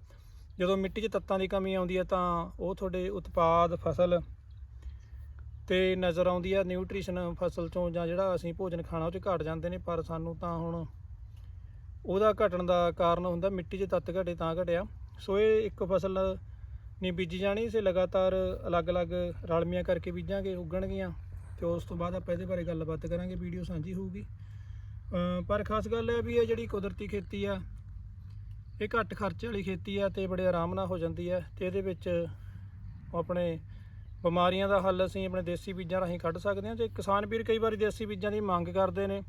Speaker 1: ਜਦੋਂ ਮਿੱਟੀ 'ਚ ਤੱਤਾਂ ਦੀ ਕਮੀ ਆਉਂਦੀ ਹੈ ਤਾਂ ਉਹ ਤੁਹਾਡੇ ਉਤਪਾਦ, ਫਸਲ ਤੇ ਨਜ਼ਰ ਆਉਂਦੀ ਹੈ ਨਿਊਟ੍ਰੀਸ਼ਨ ਫਸਲ ਚੋਂ ਜਾਂ ਜਿਹੜਾ ਅਸੀਂ ਭੋਜਨ ਖਾਣਾ ਉਹ 'ਚ ਘਟ ਜਾਂਦੇ ਨੇ, ਪਰ ਸਾਨੂੰ ਤਾਂ ਹੁਣ ਉਹਦਾ ਘਟਣ ਦਾ ਕਾਰਨ ਹੁੰਦਾ, ਮਿੱਟੀ 'ਚ ਤੱਤ ਘਟੇ ਤਾਂ ਘਟਿਆ। ਸੋ ਇਹ ਇੱਕ ਫਸਲ ਨਹੀਂ, ਬੀਜੀ ਜਾਣੀ ਇਸੇ ਲਗਾਤਾਰ ਅਲੱਗ-ਅਲੱਗ ਰਲਮੀਆਂ ਕਰਕੇ ਬੀਜਾਂਗੇ ਉੱਗਣਗੀਆਂ। ਤੇ ਉਸ ਤੋਂ ਬਾਅਦ ਆਪਾਂ ਇਹਦੇ ਬਾਰੇ ਗੱਲਬਾਤ ਕਰਾਂਗੇ, ਵੀਡੀਓ ਸਾਂਝੀ ਹੋਊਗੀ। ਪਰ ਖਾਸ ਗੱਲ ਇਹ ਵੀ ਇਹ ਜਿਹੜੀ ਕੁਦਰਤੀ ਖੇਤੀ ਆ, ਇਹ ਘੱਟ ਖਰਚੇ ਵਾਲੀ ਖੇਤੀ ਆ ਤੇ ਬੜੇ ਆਰਾਮ ਨਾਲ ਹੋ ਜਾਂਦੀ ਹੈ ਤੇ ਇਹਦੇ ਵਿੱਚ ਆਪਣੇ ਬਿਮਾਰੀਆਂ ਦਾ ਹੱਲ ਅਸੀਂ ਆਪਣੇ ਦੇਸੀ ਬੀਜਾਂ ਰਾਹੀਂ ਕੱਢ ਸਕਦੇ ਹਾਂ ਤੇ ਕਿਸਾਨ ਵੀਰ ਕਈ ਵਾਰੀ ਦੇਸੀ ਬੀਜਾਂ ਦੀ ਮੰਗ ਕਰਦੇ ਨੇ।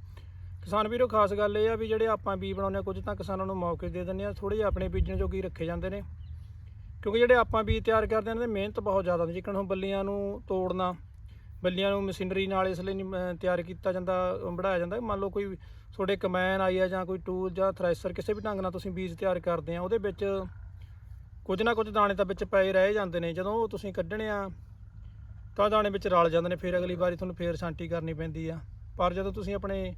Speaker 1: ਕਿਸਾਨ ਵੀਰੋ, ਖਾਸ ਗੱਲ ਇਹ ਆ ਵੀ ਜਿਹੜੇ ਆਪਾਂ ਬੀਜ ਬਣਾਉਂਦੇ ਹਾਂ ਕੁਝ ਤਾਂ ਕਿਸਾਨਾਂ ਨੂੰ ਮੌਕੇ ਦੇ ਦਿੰਦੇ ਆ ਥੋੜੇ ਜਿਹੇ ਆਪਣੇ ਬੀਜਣ ਜੋਗੀ ਰੱਖੇ ਜਾਂਦੇ ਨੇ। ਕਿਉਂਕਿ ਜਿਹੜੇ ਆਪਾਂ ਬੀਜ ਤਿਆਰ ਕਰਦੇ ਹਾਂ, ਇਹਨਾਂ ਦੀ ਮਿਹਨਤ ਬਹੁਤ ਜ਼ਿਆਦਾ ਹੁੰਦੀ ਜਿੱਕਣ ਹੁਣ ਬੱਲੀਆਂ ਨੂੰ ਤੋੜਨਾ, ਬੱਲੀਆਂ ਨੂੰ ਮਸ਼ੀਨਰੀ ਨਾਲ ਇਸ ਲਈ ਨਹੀਂ ਤਿਆਰ ਕੀਤਾ ਜਾਂਦਾ ਬਣਾਇਆ ਜਾਂਦਾ। ਮੰਨ ਲਓ ਕੋਈ ਤੁਹਾਡੇ ਕਮੈਨ ਆਈ ਆ ਜਾਂ ਕੋਈ ਟੂਲ ਜਾਂ ਥ੍ਰੈਸ਼ਰ ਕਿਸੇ ਵੀ ਢੰਗ ਨਾਲ ਤੁਸੀਂ ਬੀਜ ਤਿਆਰ ਕਰਦੇ ਆ, ਉਹਦੇ ਵਿੱਚ ਕੁਝ ਨਾ ਕੁਝ ਦਾਣੇ ਤਾਂ ਵਿੱਚ ਪਏ ਰਹਿ ਜਾਂਦੇ ਨੇ। ਜਦੋਂ ਉਹ ਤੁਸੀਂ ਕੱਢਣੇ ਆ, ਤਾਂ ਦਾਣੇ ਵਿੱਚ ਰਲ ਜਾਂਦੇ ਨੇ, ਫਿਰ ਅਗਲੀ ਵਾਰੀ ਤੁਹਾਨੂੰ ਫੇਰ ਛਾਂਟੀ ਕਰਨੀ ਪੈਂਦੀ ਆ। ਪਰ ਜਦੋਂ ਤੁਸੀਂ ਆਪਣੇ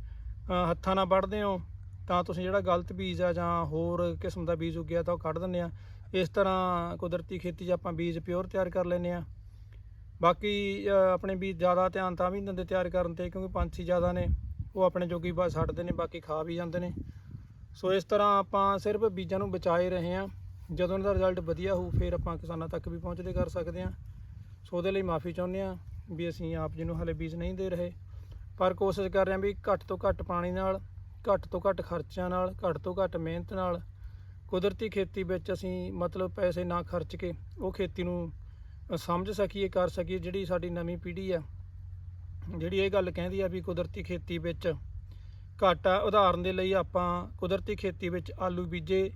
Speaker 1: ਹੱਥਾਂ ਨਾਲ ਵੱਢਦੇ ਹੋ, ਤਾਂ ਤੁਸੀਂ ਜਿਹੜਾ ਗਲਤ ਬੀਜ ਆ ਜਾਂ ਹੋਰ ਕਿਸਮ ਦਾ ਬੀਜ ਉੱਗਿਆ ਤਾਂ ਉਹ ਕੱਢ ਦਿੰਦੇ ਆ। ਇਸ ਤਰ੍ਹਾਂ ਕੁਦਰਤੀ ਖੇਤੀ 'ਚ ਆਪਾਂ ਬੀਜ ਪਿਓਰ ਤਿਆਰ ਕਰ ਲੈਂਦੇ ਆ ਬਾਕੀ ਆਪਣੇ ਬੀਜ ਜ਼ਿਆਦਾ ਧਿਆਨ ਤਾਂ ਵੀ ਨਹੀਂ ਦਿੰਦੇ ਤਿਆਰ ਕਰਨ ਤੇ, ਕਿਉਂਕਿ ਪੰਛੀ ਜ਼ਿਆਦਾ ਨੇ, ਉਹ ਆਪਣੇ ਜੋਗੀ ਬਸ ਛੱਡਦੇ ਨੇ, ਬਾਕੀ ਖਾ ਵੀ ਜਾਂਦੇ ਨੇ। ਸੋ ਇਸ ਤਰ੍ਹਾਂ ਆਪਾਂ ਸਿਰਫ ਬੀਜਾਂ ਨੂੰ ਬਚਾਏ ਰਹੇ ਹਾਂ। ਜਦੋਂ ਉਹਨਾਂ ਦਾ ਰਿਜ਼ਲਟ ਵਧੀਆ ਹੋਊ, ਫਿਰ ਆਪਾਂ ਕਿਸਾਨਾਂ ਤੱਕ ਵੀ ਪਹੁੰਚਦੇ ਕਰ ਸਕਦੇ ਹਾਂ। ਸੋ ਉਹਦੇ ਲਈ ਮਾਫੀ ਚਾਹੁੰਦੇ ਹਾਂ ਵੀ ਅਸੀਂ ਆਪ ਜੀ ਨੂੰ ਹਲੇ ਬੀਜ ਨਹੀਂ ਦੇ ਰਹੇ। ਪਰ ਕੋਸ਼ਿਸ਼ ਕਰ ਰਹੇ ਹਾਂ ਵੀ ਘੱਟ ਤੋਂ ਘੱਟ ਪਾਣੀ ਨਾਲ, ਘੱਟ ਤੋਂ ਘੱਟ ਖਰਚਿਆਂ ਨਾਲ, ਘੱਟ ਤੋਂ ਘੱਟ ਮਿਹਨਤ ਨਾਲ ਕੁਦਰਤੀ ਖੇਤੀ ਵਿੱਚ ਅਸੀਂ ਮਤਲਬ ਪੈਸੇ ਨਾ ਖਰਚ ਕੇ ਉਹ ਖੇਤੀ ਨੂੰ ਸਮਝ ਸਕੀਏ, ਕਰ ਸਕੀਏ, ਜਿਹੜੀ ਸਾਡੀ ਨਵੀਂ ਪੀੜ੍ਹੀ ਆ। ਜਿਹੜੀ ਇਹ ਗੱਲ ਕਹਿੰਦੀ ਆ ਵੀ ਕੁਦਰਤੀ ਖੇਤੀ ਵਿੱਚ ਘਾਟਾ ਉਦਾਹਰਨ ਦੇ ਲਈ ਆਪਾਂ ਕੁਦਰਤੀ ਖੇਤੀ ਵਿੱਚ ਆਲੂ ਬੀਜੇ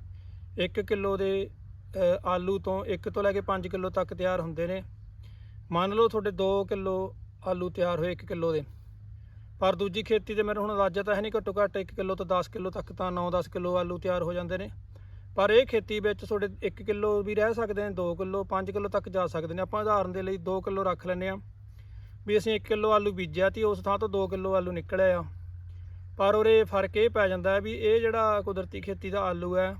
Speaker 1: 1 ਕਿਲੋ ਦੇ ਆਲੂ ਤੋਂ 1 ਤੋਂ ਲੈ ਕੇ 5 ਕਿਲੋ ਤੱਕ ਤਿਆਰ ਹੁੰਦੇ ਨੇ। ਮੰਨ ਲਓ ਤੁਹਾਡੇ 2 ਕਿਲੋ ਆਲੂ ਤਿਆਰ ਹੋਏ 1 ਕਿਲੋ ਦੇ। ਪਰ ਦੂਜੀ ਖੇਤੀ ਤੇ ਮੇਰੇ ਹੁਣ ਅੰਦਾਜ਼ਾ ਤਾਂ ਹੈ ਨਹੀਂ, ਘੱਟੋ ਘੱਟ 1 ਕਿਲੋ ਤੋਂ 10 ਕਿਲੋ ਤੱਕ ਤਾਂ 9-10 ਕਿਲੋ ਆਲੂ ਤਿਆਰ ਹੋ ਜਾਂਦੇ ਨੇ। ਪਰ ਇਹ ਖੇਤੀ ਵਿੱਚ ਤੁਹਾਡੇ 1 ਕਿਲੋ ਵੀ ਰਹਿ ਸਕਦੇ ਨੇ 2 ਕਿਲੋ 5 ਕਿਲੋ ਤੱਕ ਜਾ ਸਕਦੇ ਨੇ। ਆਪਾਂ ਉਦਾਹਰਨ ਦੇ ਲਈ 2 ਕਿਲੋ ਰੱਖ ਲੈਂਦੇ ਆ ਵੀ ਅਸੀਂ 1 ਕਿਲੋ ਆਲੂ ਬੀਜਿਆ ਤੇ ਉਸ ਥਾਂ ਤੋਂ 2 ਕਿਲੋ ਆਲੂ ਨਿਕਲਿਆ ਆ। ਪਰ ਉਹਦੇ ਫ਼ਰਕ ਇਹ ਪੈ ਜਾਂਦਾ ਵੀ ਇਹ ਜਿਹੜਾ ਕੁਦਰਤੀ ਖੇਤੀ ਦਾ ਆਲੂ ਹੈ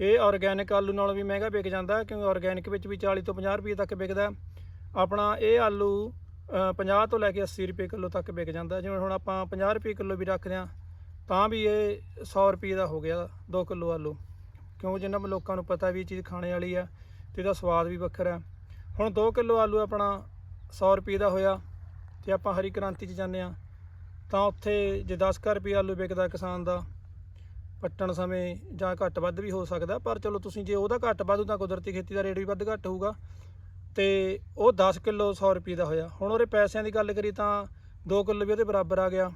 Speaker 1: ਇਹ ਆਰਗੈਨਿਕ ਆਲੂ ਨਾਲੋਂ ਵੀ ਮਹਿੰਗਾ ਵਿਕ ਜਾਂਦਾ ਕਿਉਂਕਿ ਆਰਗੈਨਿਕ ਵਿੱਚ ਵੀ 40 ਤੋਂ 50 ਰੁਪਏ ਤੱਕ ਵਿਕਦਾ। ਆਪਣਾ ਇਹ ਆਲੂ ਅ, 50 ਤੋਂ ਲੈ ਕੇ 80 ਰੁਪਏ ਕਿਲੋ ਤੱਕ ਵਿਕ ਜਾਂਦਾ। ਜਿਵੇਂ ਹੁਣ ਆਪਾਂ 50 ਰੁਪਏ ਕਿਲੋ ਵੀ ਰੱਖਦੇ ਹਾਂ ਤਾਂ ਵੀ ਇਹ 100 ਰੁਪਏ ਦਾ ਹੋ ਗਿਆ 2 ਕਿਲੋ ਆਲੂ। ਕਿਉਂ? ਜਿੰਨਾਂ ਲੋਕਾਂ ਨੂੰ ਪਤਾ ਵੀ ਇਹ ਚੀਜ਼ ਖਾਣੇ ਵਾਲੀ ਆ ਤੇ ਇਹਦਾ ਸਵਾਦ ਵੀ ਵੱਖਰਾ ਹੁਣ 2 ਕਿਲੋ ਆਲੂ ਆਪਣਾ 100 ਰੁਪਏ ਦਾ ਹੋਇਆ ਤੇ ਆਪਾਂ ਹਰੀ ਕ੍ਰਾਂਤੀ 'ਚ ਜਾਂਦੇ ਆ ਤਾਂ ਉੱਥੇ ਜੇ 10 ਕੁ ਰੁਪਏ ਆਲੂ ਵਿਕਦਾ ਕਿਸਾਨ ਦਾ, ਪੱਟਣ ਸਮੇਂ ਜਾਂ ਘੱਟ ਵੱਧ ਵੀ ਹੋ ਸਕਦਾ, ਪਰ ਚਲੋ ਤੁਸੀਂ ਜੇ ਉਹਦਾ ਘੱਟ ਵੱਧ ਤਾਂ ਕੁਦਰਤੀ ਖੇਤੀ ਦਾ ਰੇਟ ਵੀ ਵੱਧ ਘੱਟ ਹੋਊਗਾ। ਤੇ ਉਹ 10 ਕਿਲੋ 100 ਰੁਪਏ ਦਾ ਹੋਇਆ। ਹੁਣ ਉਹਦੇ ਪੈਸਿਆਂ ਦੀ ਗੱਲ ਕਰੀ ਤਾਂ 2 ਕਿਲੋ ਵੀ ਉਹਦੇ ਬਰਾਬਰ ਆ ਗਿਆ।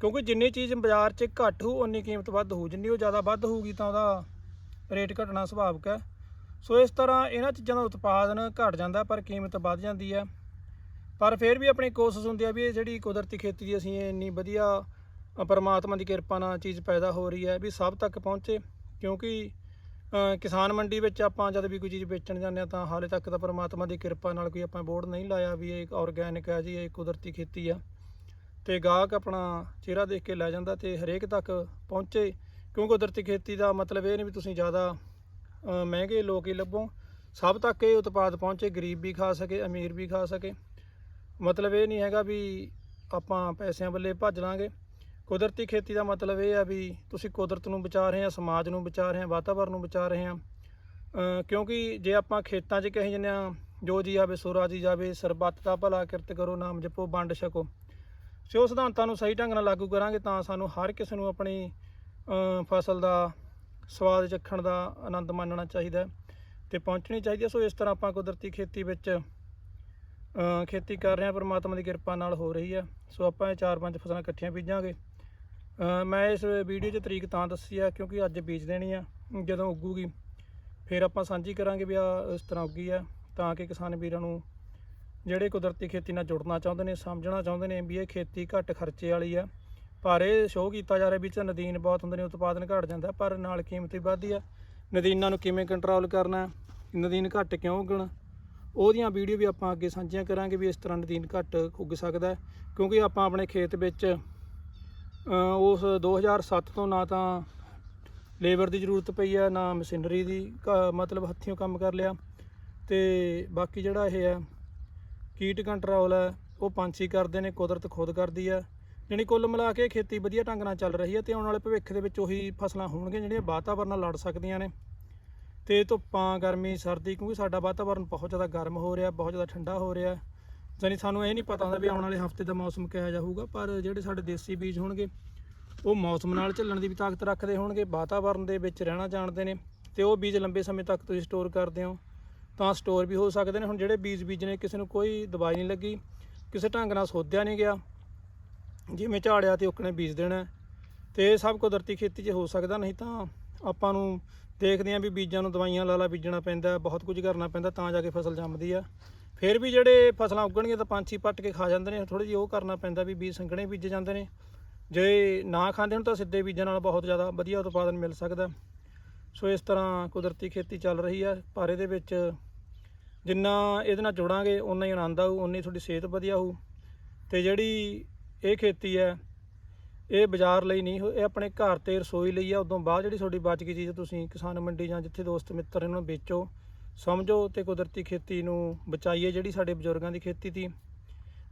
Speaker 1: ਕਿਉਂਕਿ ਜਿੰਨੀ ਚੀਜ਼ ਬਾਜ਼ਾਰ 'ਚ ਘੱਟ ਹੋਊ, ਉਨੀ ਕੀਮਤ ਵੱਧ ਹੋਊ। ਜਿੰਨੀ ਉਹ ਜ਼ਿਆਦਾ ਵੱਧ ਹੋਊਗੀ ਤਾਂ ਉਹਦਾ ਰੇਟ ਘਟਣਾ ਸੁਭਾਵਿਕ ਹੈ। ਸੋ ਇਸ ਤਰ੍ਹਾਂ ਇਹਨਾਂ ਚੀਜ਼ਾਂ ਦਾ ਉਤਪਾਦਨ ਘਟ ਜਾਂਦਾ, ਪਰ ਕੀਮਤ ਵੱਧ ਜਾਂਦੀ ਹੈ। ਪਰ ਫਿਰ ਵੀ ਆਪਣੀ ਕੋਸ਼ਿਸ਼ ਹੁੰਦੀ ਹੈ ਵੀ ਇਹ ਜਿਹੜੀ ਕੁਦਰਤੀ ਖੇਤੀ ਦੀ ਅਸੀਂ ਇਹ ਇੰਨੀ ਵਧੀਆ ਪਰਮਾਤਮਾ ਦੀ ਕਿਰਪਾ ਨਾਲ ਚੀਜ਼ ਪੈਦਾ ਹੋ ਰਹੀ ਹੈ ਵੀ ਸਭ ਤੱਕ ਪਹੁੰਚੇ। ਕਿਉਂਕਿ ਕਿਸਾਨ ਮੰਡੀ ਵਿੱਚ ਆਪਾਂ ਜਦ ਵੀ ਕੋਈ ਚੀਜ਼ ਵੇਚਣ ਜਾਂਦੇ ਹਾਂ ਤਾਂ ਹਾਲੇ ਤੱਕ ਤਾਂ ਪਰਮਾਤਮਾ ਦੀ ਕਿਰਪਾ ਨਾਲ ਕੋਈ ਆਪਾਂ ਬੋਰਡ ਨਹੀਂ ਲਾਇਆ ਵੀ ਇਹ ਆਰਗੈਨਿਕ ਹੈ ਜੀ, ਇਹ ਕੁਦਰਤੀ ਖੇਤੀ ਆ। ਤੇ ਗਾਹਕ ਆਪਣਾ ਚਿਹਰਾ ਦੇਖ ਕੇ ਲੈ ਜਾਂਦਾ ਤੇ ਹਰੇਕ ਤੱਕ ਪਹੁੰਚੇ। ਕਿਉਂਕਿ ਕੁਦਰਤੀ ਖੇਤੀ ਦਾ ਮਤਲਬ ਇਹ ਨਹੀਂ ਵੀ ਤੁਸੀਂ ਜ਼ਿਆਦਾ ਮਹਿੰਗੇ ਲੋਕ ਹੀ ਲੱਭੋ। ਸਭ ਤੱਕ ਇਹ ਉਤਪਾਦ ਪਹੁੰਚੇ, ਗਰੀਬ ਵੀ ਖਾ ਸਕੇ, ਅਮੀਰ ਵੀ ਖਾ ਸਕੇ। ਮਤਲਬ ਇਹ ਨਹੀਂ ਹੈਗਾ ਵੀ ਆਪਾਂ ਪੈਸਿਆਂ ਵੱਲੇ ਭੱਜ ਲਾਂਗੇ। ਕੁਦਰਤੀ ਖੇਤੀ ਦਾ ਮਤਲਬ ਇਹ ਆ ਵੀ ਤੁਸੀਂ ਕੁਦਰਤ ਨੂੰ ਬਚਾ ਰਹੇ ਆ ਸਮਾਜ ਨੂੰ ਬਚਾ ਰਹੇ ਆ ਵਾਤਾਵਰਨ ਨੂੰ ਬਚਾ ਰਹੇ ਆ ਕਿਉਂਕਿ ਜੇ ਆਪਾਂ ਖੇਤਾਂ 'ਚ ਕਹੀ ਜੰਨੇ ਆ ਜੋ ਜੀ ਆਵੇ ਸੋ ਰਾਜੀ ਜਾਵੇ, ਸਰਬੱਤ ਦਾ ਭਲਾ ਕਿਰਤ ਕਰੋ, ਨਾਮ ਜਪੋ, ਵੰਡ ਛਕੋ। ਸੋ ਸਿਧਾਂਤਾਂ ਨੂੰ ਸਹੀ ਢੰਗ ਨਾਲ ਲਾਗੂ ਕਰਾਂਗੇ ਤਾਂ ਸਾਨੂੰ ਹਰ ਕਿਸੇ ਨੂੰ ਆਪਣੀ ਫਸਲ ਦਾ ਸਵਾਦ ਚੱਖਣ ਦਾ ਆਨੰਦ ਮਾਣਨਾ ਚਾਹੀਦਾ ਹੈ ਤੇ ਪਹੁੰਚਣੀ ਚਾਹੀਦੀ ਹੈ। ਸੋ ਇਸ ਤਰ੍ਹਾਂ ਆਪਾਂ ਕੁਦਰਤੀ ਖੇਤੀ ਵਿੱਚ ਖੇਤੀ ਕਰ ਰਹੇ ਹਾਂ, ਪਰਮਾਤਮਾ ਦੀ ਕਿਰਪਾ ਨਾਲ ਹੋ ਰਹੀ ਹੈ। ਸੋ ਆਪਾਂ ਇਹ ਚਾਰ ਪੰਜ ਫਸਲਾਂ ਇਕੱਠੀਆਂ ਬੀਜਾਂਗੇ। ਮੈਂ ਇਸ ਵੀਡੀਓ 'ਚ ਤਰੀਕ ਤਾਂ ਦੱਸੀ ਆ ਕਿਉਂਕਿ ਅੱਜ ਬੀਜ ਦੇਣੀ ਆ। ਜਦੋਂ ਉੱਗੂਗੀ, ਫਿਰ ਆਪਾਂ ਸਾਂਝੀ ਕਰਾਂਗੇ ਵੀ ਆ ਇਸ ਤਰ੍ਹਾਂ ਉੱਗੀ ਆ ਤਾਂ ਕਿ ਕਿਸਾਨ ਵੀਰਾਂ ਨੂੰ ਜਿਹੜੇ ਕੁਦਰਤੀ ਖੇਤੀ ਨਾਲ ਜੁੜਨਾ ਚਾਹੁੰਦੇ ਨੇ ਸਮਝਣਾ ਚਾਹੁੰਦੇ ਨੇ ਵੀ ਇਹ ਖੇਤੀ ਘੱਟ ਖਰਚੇ ਵਾਲੀ ਆ। ਪਰ ਇਹ ਸ਼ੋਅ ਕੀਤਾ ਜਾ ਰਿਹਾ ਵੀ ਚ ਨਦੀਨ ਬਹੁਤ ਹੁੰਦੇ ਨੇ ਉਤਪਾਦਨ ਘਟ ਜਾਂਦਾ ਪਰ ਨਾਲ ਕੀਮਤ ਵੀ ਵੱਧਦੀ ਆ। ਨਦੀਨਾਂ ਨੂੰ ਕਿਵੇਂ ਕੰਟਰੋਲ ਕਰਨਾ ਨਦੀਨ ਘੱਟ ਕਿਉਂ ਉੱਗਣ? ਉਹਦੀਆਂ ਵੀਡੀਓ ਵੀ ਆਪਾਂ ਅੱਗੇ ਸਾਂਝੀਆਂ ਕਰਾਂਗੇ ਵੀ ਇਸ ਤਰ੍ਹਾਂ ਨਦੀਨ ਘੱਟ ਉੱਗ ਸਕਦਾ ਕਿਉਂਕਿ ਆਪਾਂ ਆਪਣੇ ਖੇਤ ਵਿੱਚ ਅ, ਉਸ 2007 ਤੋਂ ਨਾ ਤਾਂ ਲੇਬਰ ਦੀ ਜ਼ਰੂਰਤ ਪਈ ਆ ਨਾ ਮਸ਼ੀਨਰੀ ਦੀ ਕ- ਮਤਲਬ ਹੱਥੀਂ ਕੰਮ ਕਰ ਲਿਆ। ਤੇ ਬਾਕੀ ਜਿਹੜਾ ਇਹ ਹੈ ਕੀਟ ਕੰਟਰੋਲ ਹੈ, ਉਹ ਪੰਛੀ ਕਰਦੇ ਨੇ, ਕੁਦਰਤ ਖੁਦ ਕਰਦੀ ਆ ਜਾਣੀ ਕੁੱਲ ਮਿਲਾ ਕੇ ਖੇਤੀ ਵਧੀਆ ਢੰਗ ਨਾਲ ਚੱਲ ਰਹੀ ਹੈ ਤੇ ਆਉਣ ਵਾਲੇ ਭਵਿੱਖ ਦੇ ਵਿੱਚ ਉਹੀ ਫਸਲਾਂ ਹੋਣਗੀਆਂ ਜਿਹੜੀਆਂ ਵਾਤਾਵਰਨ ਨਾਲ ਲੜ ਸਕਦੀਆਂ ਨੇ। ਤੇ ਧੁੱਪਾਂ, ਗਰਮੀ, ਸਰਦੀ, ਕਿਉਂਕਿ ਸਾਡਾ ਵਾਤਾਵਰਨ ਬਹੁਤ ਜ਼ਿਆਦਾ ਗਰਮ ਹੋ ਰਿਹਾ, ਬਹੁਤ ਜ਼ਿਆਦਾ ਠੰਡਾ ਹੋ ਰਿਹਾ। ਜਾਣੀ ਸਾਨੂੰ ਇਹ ਨਹੀਂ ਪਤਾ ਹੁੰਦਾ ਵੀ ਆਉਣ ਵਾਲੇ ਹਫ਼ਤੇ ਦਾ ਮੌਸਮ ਕਿਹੋ ਜਿਹਾ ਹੋਊਗਾ, ਪਰ ਜਿਹੜੇ ਸਾਡੇ ਦੇਸੀ ਬੀਜ ਹੋਣਗੇ, ਉਹ ਮੌਸਮ ਨਾਲ ਝੱਲਣ ਦੀ ਵੀ ਤਾਕਤ ਰੱਖਦੇ ਹੋਣਗੇ, ਵਾਤਾਵਰਨ ਦੇ ਵਿੱਚ ਰਹਿਣਾ ਜਾਣਦੇ ਨੇ, ਤੇ ਉਹ ਬੀਜ ਲੰਬੇ ਸਮੇਂ ਤੱਕ ਤੁਸੀਂ ਸਟੋਰ ਕਰਦੇ ਹੋ। ਤਾਂ ਸਟੋਰ ਵੀ ਹੋ ਸਕਦੇ ਨੇ। ਹੁਣ ਜਿਹੜੇ ਬੀਜ ਬੀਜਨੇ ਕਿਸੇ ਨੂੰ ਕੋਈ ਦਵਾਈ ਨਹੀਂ ਲੱਗੀ, ਕਿਸੇ ਢੰਗ ਨਾਲ ਸੋਧਿਆ ਨਹੀਂ ਗਿਆ, ਜਿਵੇਂ ਝਾੜਿਆ ਤੇ ਉਕਣੇ ਬੀਜ ਦੇਣਾ ਤੇ ਇਹ ਸਭ ਕੁਦਰਤੀ ਖੇਤੀ 'ਚ ਹੋ ਸਕਦਾ, ਨਹੀਂ ਤਾਂ ਆਪਾਂ ਨੂੰ ਦੇਖਦੇ ਆਂ ਵੀ ਬੀਜਾਂ ਨੂੰ ਦਵਾਈਆਂ ਲਾਲਾ ਬੀਜਣਾ ਪੈਂਦਾ ਬਹੁਤ ਕੁਝ ਕਰਨਾ ਪੈਂਦਾ ਤਾਂ ਜਾ ਕੇ ਫਸਲ ਜੰਮਦੀ ਆ। ਫਿਰ ਵੀ ਜਿਹੜੇ ਫਸਲਾਂ ਉੱਗਣਗੀਆਂ ਤਾਂ ਪੰਛੀ ਪੱਟ ਕੇ ਖਾ ਜਾਂਦੇ ਨੇ ਥੋੜੀ ਜਿਹੀ ਉਹ ਕਰਨਾ ਪੈਂਦਾ ਵੀ ਬੀਜ ਸੰਘਣੇ ਬੀਜੇ ਜਾਂਦੇ ਨੇ। ਜੇ ਨਾ ਖਾਂਦੇ ਹੁਣ ਤਾਂ ਸਿੱਧੇ ਬੀਜਾਂ ਨਾਲ ਬਹੁਤ ਜ਼ਿਆਦਾ ਵਧੀਆ ਉਤਪਾਦਨ ਮਿਲ ਸਕਦਾ ਸੋ ਇਸ ਤਰ੍ਹਾਂ ਕੁਦਰਤੀ ਖੇਤੀ ਚੱਲ ਰਹੀ ਆ, ਪਰ ਇਹਦੇ ਵਿੱਚ ਜਿੰਨਾ ਇਹਦੇ ਨਾਲ ਜੁੜਾਂਗੇ ਉਨਾ ਹੀ ਆਨੰਦ ਆਊ ਉਨੀ ਤੁਹਾਡੀ ਸਿਹਤ ਵਧੀਆ ਹੋਊ। ਤੇ ਜਿਹੜੀ ਇਹ ਖੇਤੀ ਹੈ, ਇਹ ਬਾਜ਼ਾਰ ਲਈ ਨਹੀਂ ਹੋ- ਇਹ ਆਪਣੇ ਘਰ ਤੇ ਰਸੋਈ ਲਈ ਆ, ਉਦੋਂ ਬਾਅਦ ਜਿਹੜੀ ਤੁਹਾਡੀ ਬਚ ਗਈ ਚੀਜ਼ ਤੁਸੀਂ ਕਿਸਾਨ ਮੰਡੀ ਜਾਂ ਜਿੱਥੇ ਦੋਸਤ ਮਿੱਤਰ ਇਹਨਾਂ ਨੂੰ ਵੇਚੋ, ਸਮਝੋ ਤੇ ਕੁਦਰਤੀ ਖੇਤੀ ਨੂੰ ਬਚਾਈਏ, ਜਿਹੜੀ ਸਾਡੇ ਬਜ਼ੁਰਗਾਂ ਦੀ ਖੇਤੀ ਸੀ।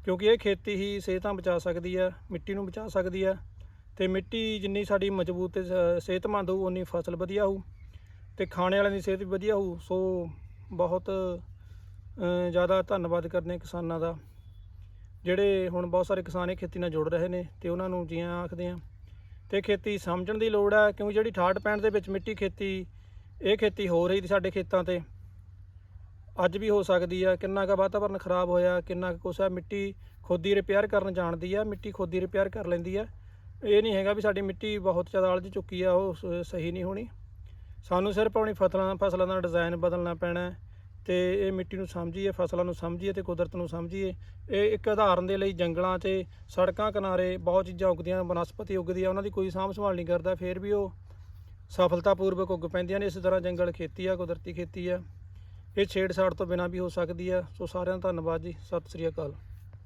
Speaker 1: ਕਿਉਂਕਿ ਇਹ ਖੇਤੀ ਹੀ ਸਿਹਤਾਂ ਬਚਾ ਸਕਦੀ ਹੈ, ਮਿੱਟੀ ਨੂੰ ਬਚਾ ਸਕਦੀ ਹੈ। ਤੇ ਮਿੱਟੀ ਜਿੰਨੀ ਸਾਡੀ ਮਜ਼ਬੂਤ ਤੇ ਸ- ਸਿਹਤਮੰਦ ਹੋਊ ਉਨੀ ਫਸਲ ਵਧੀਆ ਹੋਊ। ਤੇ ਖਾਣੇ ਵਾਲਿਆਂ ਦੀ ਸਿਹਤ ਵੀ ਵਧੀਆ ਹੋਊ, ਸੋ ਬਹੁਤ ਜ਼ਿਆਦਾ ਧੰਨਵਾਦ ਕਰਦੇ ਹਾਂ ਕਿਸਾਨਾਂ ਦਾ, ਜਿਹੜੇ ਹੁਣ ਬਹੁਤ ਸਾਰੇ ਕਿਸਾਨ ਇਹ ਖੇਤੀ ਨਾਲ ਜੁੜ ਰਹੇ ਨੇ ਤੇ ਉਹਨਾਂ ਨੂੰ ਜੀਆਂ ਆਖਦੇ ਆ ਤੇ ਖੇਤੀ ਸਮਝਣ ਦੀ ਲੋੜ ਹੈ, ਕਿਉਂਕਿ ਜਿਹੜੀ 68 65 ਦੇ ਵਿੱਚ ਮਿੱਟੀ ਖੇਤੀ, ਇਹ ਖੇਤੀ ਹੋ ਰਹੀ ਸੀ ਸਾਡੇ ਖੇਤਾਂ ਤੇ। ਅੱਜ ਵੀ ਹੋ ਸਕਦੀ ਆ, ਕਿੰਨਾ ਕੁ ਵਾਤਾਵਰਨ ਖਰਾਬ ਹੋਇਆ, ਕਿੰਨਾ ਕੁ ਕੁਛ ਆ ਮਿੱਟੀ ਖੁਦ ਰਿਪੇਅਰ ਕਰਨ ਜਾਣਦੀ ਆ, ਮਿੱਟੀ ਖੁਦ ਰਿਪੇਅਰ ਕਰ ਲੈਂਦੀ ਆ। ਇਹ ਨਹੀਂ ਹੈਗਾ ਵੀ ਸਾਡੀ ਮਿੱਟੀ ਬਹੁਤ ਜ਼ਿਆਦਾ ਅਲਝ ਚੁੱਕੀ ਆ, ਉਹ ਸ- ਸਹੀ ਨਹੀਂ ਹੋਣੀ। ਸਾਨੂੰ ਸਿਰਫ ਆਪਣੀ ਫਸਲਾਂ ਫਸਲਾਂ ਦਾ ਡਿਜ਼ਾਈਨ ਬਦਲਣਾ ਪੈਣਾ ਤੇ ਇਹ ਮਿੱਟੀ ਨੂੰ ਸਮਝੀਏ, ਫਸਲਾਂ ਨੂੰ ਸਮਝੀਏ ਤੇ ਕੁਦਰਤ ਨੂੰ ਸਮਝੀਏ, ਇਹ ਇੱਕ ਉਦਾਹਰਨ ਦੇ ਲਈ ਜੰਗਲਾਂ 'ਚ ਸੜਕਾਂ ਕਿਨਾਰੇ ਬਹੁਤ ਚੀਜ਼ਾਂ ਉਗਦੀਆਂ, ਬਨਸਪਤੀ ਉਗਦੀ ਆ, ਉਹਨਾਂ ਦੀ ਕੋਈ ਸਾਂਭ ਸੰਭਾਲ ਨਹੀਂ ਕਰਦਾ, ਫਿਰ ਵੀ ਉਹ ਸਫਲਤਾਪੂਰਵਕ ਉੱਗ ਪੈਂਦੀਆਂ ਨੇ, ਇਸ ਤਰ੍ਹਾਂ ਜੰਗਲ ਖੇਤੀ ਆ, ਕੁਦਰਤੀ ਖੇਤੀ ਆ। ਇਹ ਛੇੜਛਾੜ ਤੋਂ ਬਿਨਾਂ ਵੀ ਹੋ ਸਕਦੀ ਆ। ਸੋ ਸਾਰਿਆਂ ਦਾ ਧੰਨਵਾਦ ਜੀ। ਸਤਿ ਸ੍ਰੀ ਅਕਾਲ।